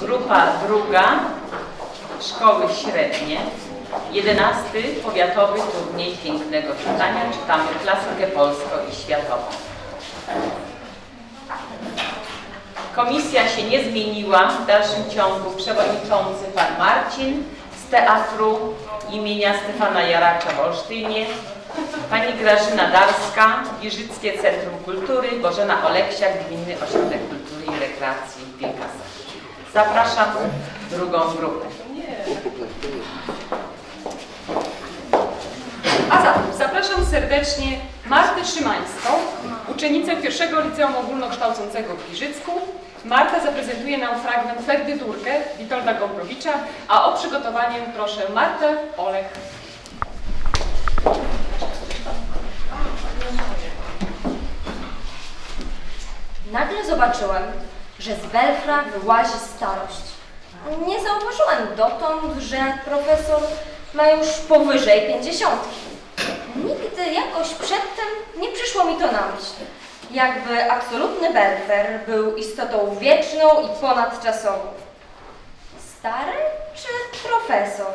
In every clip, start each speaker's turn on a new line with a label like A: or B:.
A: Grupa druga, szkoły średnie. Jedenasty powiatowy turniej pięknego czytania. Czytamy klasykę polską i światową. Komisja się nie zmieniła. W dalszym ciągu przewodniczący pan Marcin z Teatru imienia Stefana Jaracza w Olsztynie, pani Grażyna Darska, Giżyckie Centrum Kultury, Bożena Oleksiak, Gminny Ośrodek Kultury i Rekreacji w Wilkasach. Zapraszam drugą grupę.
B: A zatem zapraszam serdecznie Martę Szymańską, uczennicę pierwszego liceum ogólnokształcącego w Giżycku. Marta zaprezentuje nam fragment Ferdydurkę Witolda Gombrowicza, a o przygotowanie proszę Martę Olech.
C: Nagle zobaczyłem, że z Belfra wyłazi starość. Nie zauważyłem dotąd, że profesor ma już powyżej pięćdziesiątki. Nigdy jakoś przedtem nie przyszło mi to na myśl. Jakby absolutny Belfer był istotą wieczną i ponadczasową. Stary czy profesor?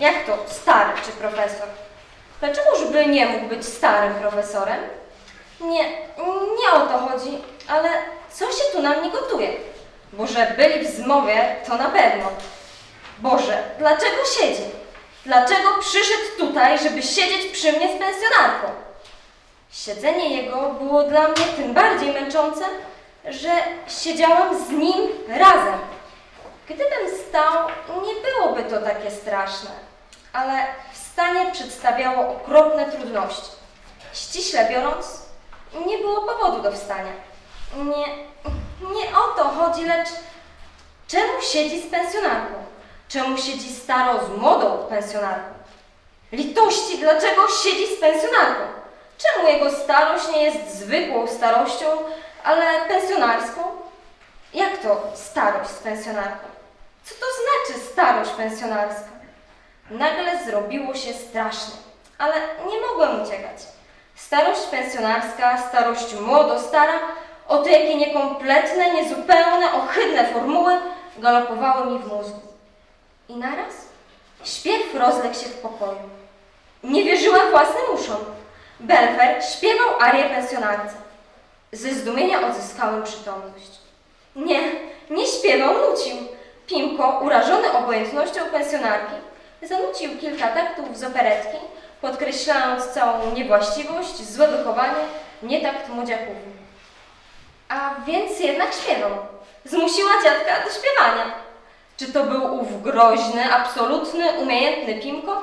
C: Jak to stary czy profesor? Dlaczegoż by nie mógł być starym profesorem? Nie, nie o to chodzi, ale co się tu na mnie gotuje? Bo że byli w zmowie, to na pewno. Boże, dlaczego siedzi? Dlaczego przyszedł tutaj, żeby siedzieć przy mnie z pensjonarką? Siedzenie jego było dla mnie tym bardziej męczące, że siedziałam z nim razem. Gdybym stał, nie byłoby to takie straszne, ale wstanie przedstawiało okropne trudności. Ściśle biorąc, nie było powodu do wstania. Nie, nie o to chodzi, lecz czemu siedzi z pensjonarką? Czemu siedzi staro z młodą pensjonarką? Litości, dlaczego siedzi z pensjonarką? Czemu jego starość nie jest zwykłą starością, ale pensjonarską? Jak to starość z pensjonarką? Co to znaczy starość pensjonarska? Nagle zrobiło się strasznie, ale nie mogłem uciekać. Starość pensjonarska, starość młodo-stara, oto jakie niekompletne, niezupełne, ohydne formuły galopowały mi w mózgu. I naraz śpiew rozległ się w pokoju. Nie wierzyłem własnym uszom. Belfer śpiewał arię pensjonarce. Ze zdumienia odzyskałem przytomność. Nie, nie śpiewał, nucił. Pimko, urażony obojętnością pensjonarki, zanucił kilka taktów z operetki, podkreślając całą niewłaściwość, złe wychowanie, nietakt młodziaków. A więc jednak śpiewał. Zmusiła dziadka do śpiewania. Czy to był ów groźny, absolutny, umiejętny Pimko?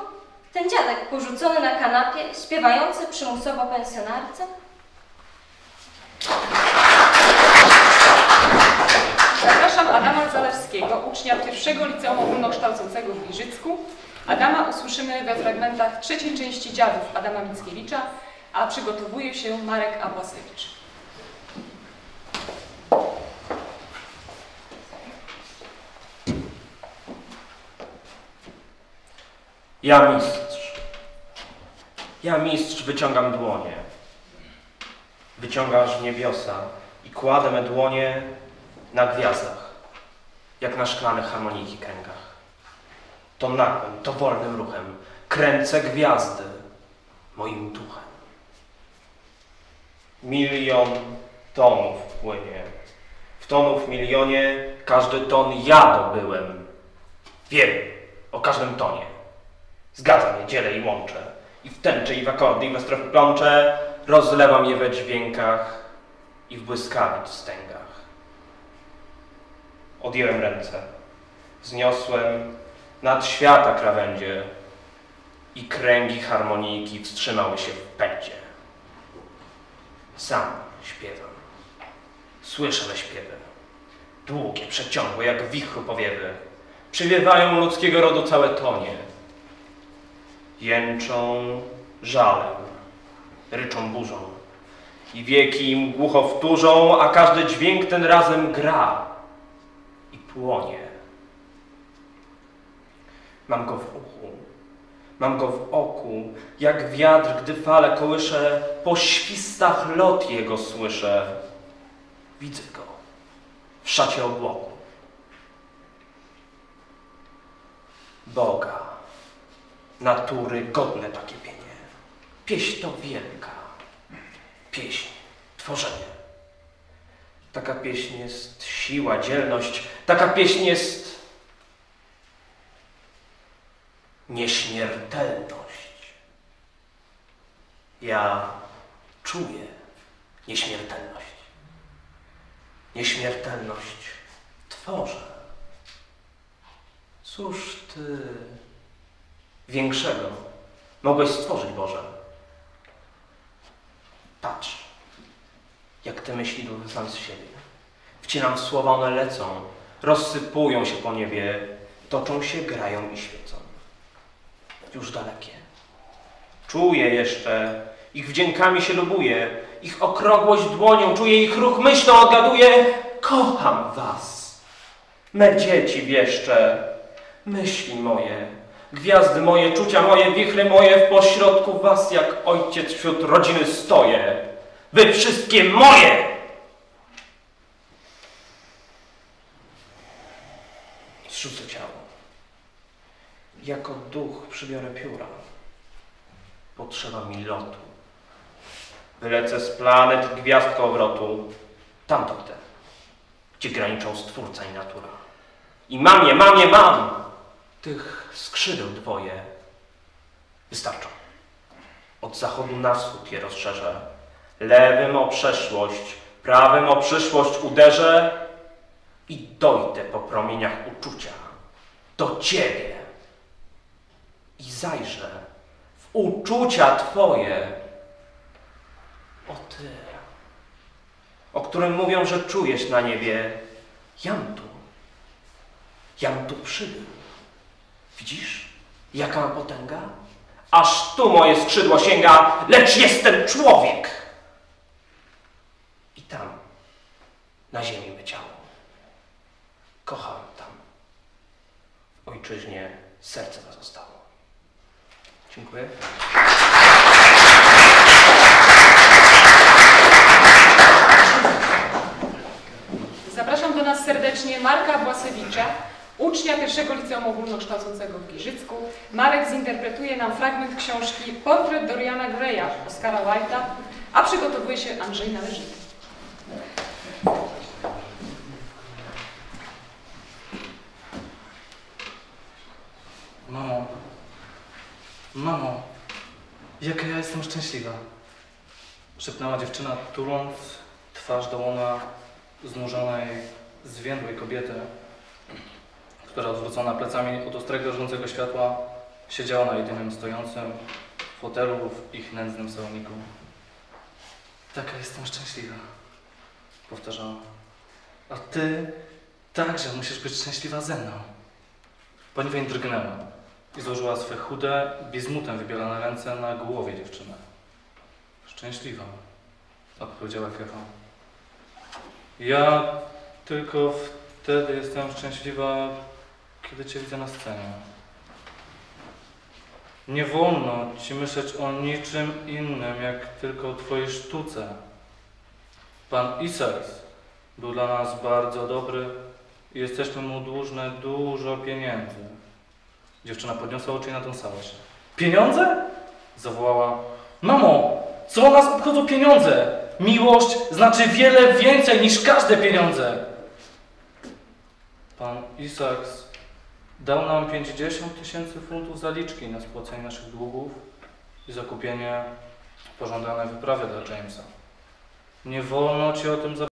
C: Ten dziadek porzucony na kanapie, śpiewający przymusowo pensjonarce?
B: Zapraszam Adama Zalewskiego, ucznia pierwszego liceum ogólnokształcącego w Giżycku. Adama usłyszymy we fragmentach trzeciej części Dziadów Adama Mickiewicza, a przygotowuje się Marek Abłasewicz.
D: Ja mistrz. Ja mistrz wyciągam dłonie. Wyciągasz w niebiosa i kładę me dłonie na gwiazdach, jak na szklanych harmonijki kręgach. To nagłym, to wolnym ruchem kręcę gwiazdy moim duchem. Milion tonów płynie. W tonów milionie każdy ton ja dobyłem. Wiem o każdym tonie. Zgadzam je, dzielę i łączę. I w tęcze, i w akordy, i we strofy plącze. Rozlewam je we dźwiękach i w błyskawic stęgach. Odjęłem ręce. Wzniosłem nad świata krawędzie i kręgi harmonijki wstrzymały się w pędzie. Sam śpiewam. Słyszę me śpiewy. Długie, przeciągłe, jak wichru powiewy. Przywiewają ludzkiego rodu całe tonie jęczą żalem, ryczą burzą. I wieki im głucho wtórzą, a każdy dźwięk ten razem gra i płonie. Mam go w uchu, mam go w oku, jak wiatr, gdy fale kołysze, po świstach lot jego słyszę. Widzę go, w szacie obłoku. Boga, natury godne takie pienie. Pieśń to wielka. Pieśń, tworzenie. Taka pieśń jest siła, dzielność. Taka pieśń jest nieśmiertelność. Ja czuję nieśmiertelność. Nieśmiertelność tworzę. Cóż ty większego mogłeś stworzyć, Boże? Patrz, jak te myśli duchy sam z siebie. Wcinam słowa, one lecą, rozsypują się po niebie, toczą się, grają i świecą. Już dalekie. Czuję jeszcze, ich wdziękami się lubuję, ich okrągłość dłonią, czuję ich ruch myślą, odgaduję. Kocham was, me dzieci wieszcze, myśli moje, gwiazdy moje, czucia moje, wichry moje, w pośrodku was jak ojciec wśród rodziny stoję. Wy wszystkie moje! Zrzucę ciało. Jako duch przybiorę pióra. Potrzeba mi lotu. Wylecę z planet gwiazd kołowrotu. Tam dojdę, gdzie graniczą stwórca i natura. I mam je, mam je, mam! Tych skrzydeł dwoje wystarczą. Od zachodu na wschód je rozszerzę. Lewym o przeszłość, prawym o przyszłość uderzę i dojdę po promieniach uczucia do Ciebie i zajrzę w uczucia Twoje. O Ty, o którym mówią, że czujesz na niebie. Jam tu, jam tu przybył. Widzisz, jaka ma potęga? Aż tu moje skrzydło sięga, lecz jestem człowiek. I tam, na ziemi my ciało. Kocham tam. W ojczyźnie serce me zostało. Dziękuję.
B: Zapraszam do nas serdecznie Marka Błasewicza, ucznia pierwszego liceum ogólnokształcącego w Giżycku. Marek zinterpretuje nam fragment książki Portret Doriana Greya Oscara Wilde'a, a przygotowuje się Andrzej Należyty.
E: Mamo, mamo, jaka ja jestem szczęśliwa. Szepnęła dziewczyna, tuląc twarz do łona znużonej, zwiędłej kobiety, która odwrócona plecami od ostrego żącego światła siedziała na jedynym stojącym fotelu w ich nędznym saloniku. Taka jestem szczęśliwa, powtarzała. A ty także musisz być szczęśliwa ze mną. Pani Weń drgnęła i złożyła swe chude, bizmutem wybielone ręce na głowie dziewczyny. Szczęśliwa, odpowiedziała Kiecha. Ja tylko wtedy jestem szczęśliwa, kiedy Cię widzę na scenie. Nie wolno Ci myśleć o niczym innym, jak tylko o Twojej sztuce. Pan Isers był dla nas bardzo dobry i jesteśmy mu dłużne dużo pieniędzy. Dziewczyna podniosła oczy i natąsała się. Pieniądze? Zawołała. Mamo, co nas obchodzą pieniądze? Miłość znaczy wiele więcej niż każde pieniądze. Pan Isaacs dał nam 50 tysięcy funtów zaliczki na spłacenie naszych długów i zakupienie pożądanej wyprawy dla Jamesa. Nie wolno ci o tym zapominać.